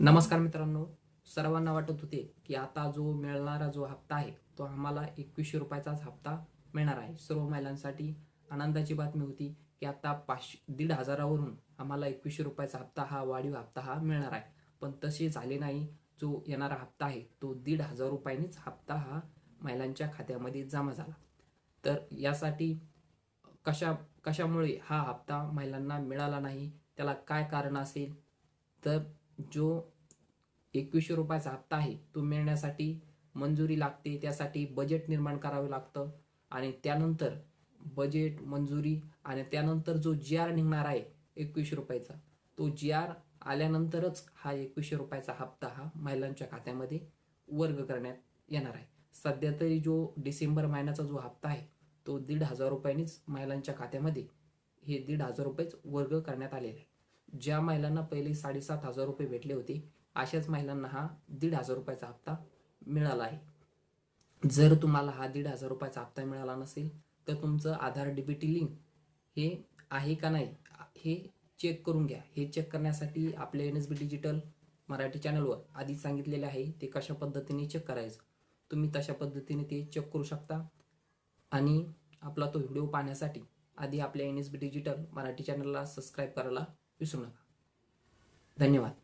नमस्कार मित्रांनो सर्वांना वाटत होते की आता जो मिळणारा जो हप्ता आहे तो आम्हाला एकवीसशे रुपयाचाच हप्ता मिळणार आहे. सर्व महिलांसाठी आनंदाची बातमी होती की आता पाचशे दीड हजारावरून आम्हाला एकवीसशे रुपयाचा हप्ता हा वाढीव हप्ता हा मिळणार आहे. पण तसे झाले नाही. जो येणारा हप्ता आहे तो दीड हजार रुपयांनीच हप्ता हा महिलांच्या खात्यामध्ये जमा झाला. तर यासाठी कशा कशामुळे हा हप्ता महिलांना मिळाला नाही त्याला काय कारण असेल? तर जो एकवीसशे रुपयाचा हप्ता आहे तो मिळण्यासाठी मंजुरी लागते त्यासाठी बजेट निर्माण करावं लागतं. आणि त्यानंतर बजेट मंजुरी आणि त्यानंतर जो जी आर निघणार आहे एकवीसशे रुपयाचा तो जी आर आल्यानंतरच हा एकवीसशे रुपयाचा हप्ता हा महिलांच्या खात्यामध्ये वर्ग करण्यात येणार आहे. सध्या तरी जो डिसेंबर महिन्याचा जो हप्ता आहे तो दीड हजार रुपयांनीच महिलांच्या खात्यामध्ये हे दीड हजार रुपयेच वर्ग करण्यात आलेले आहे. ज्या महिलांना पहिले साडेसात हजार रुपये भेटले होते अशाच महिलांना हा दीड हजार रुपयाचा हप्ता मिळाला आहे. जर तुम्हाला हा दीड हजार रुपयाचा हप्ता मिळाला नसेल तर तुमचं आधार डीबीटी लिंक हे आहे का नाही हे चेक करून घ्या. हे चेक करण्यासाठी आपल्या N S B digital Marathi चॅनलवर आधी सांगितलेले आहे ते कशा पद्धतीने चेक करायचं. तुम्ही तशा पद्धतीने ते चेक करू शकता. आणि आपला तो व्हिडिओ पाहण्यासाठी आधी आपल्या N S B digital Marathi चॅनलला सबस्क्राईब करायला विसरू नका. धन्यवाद.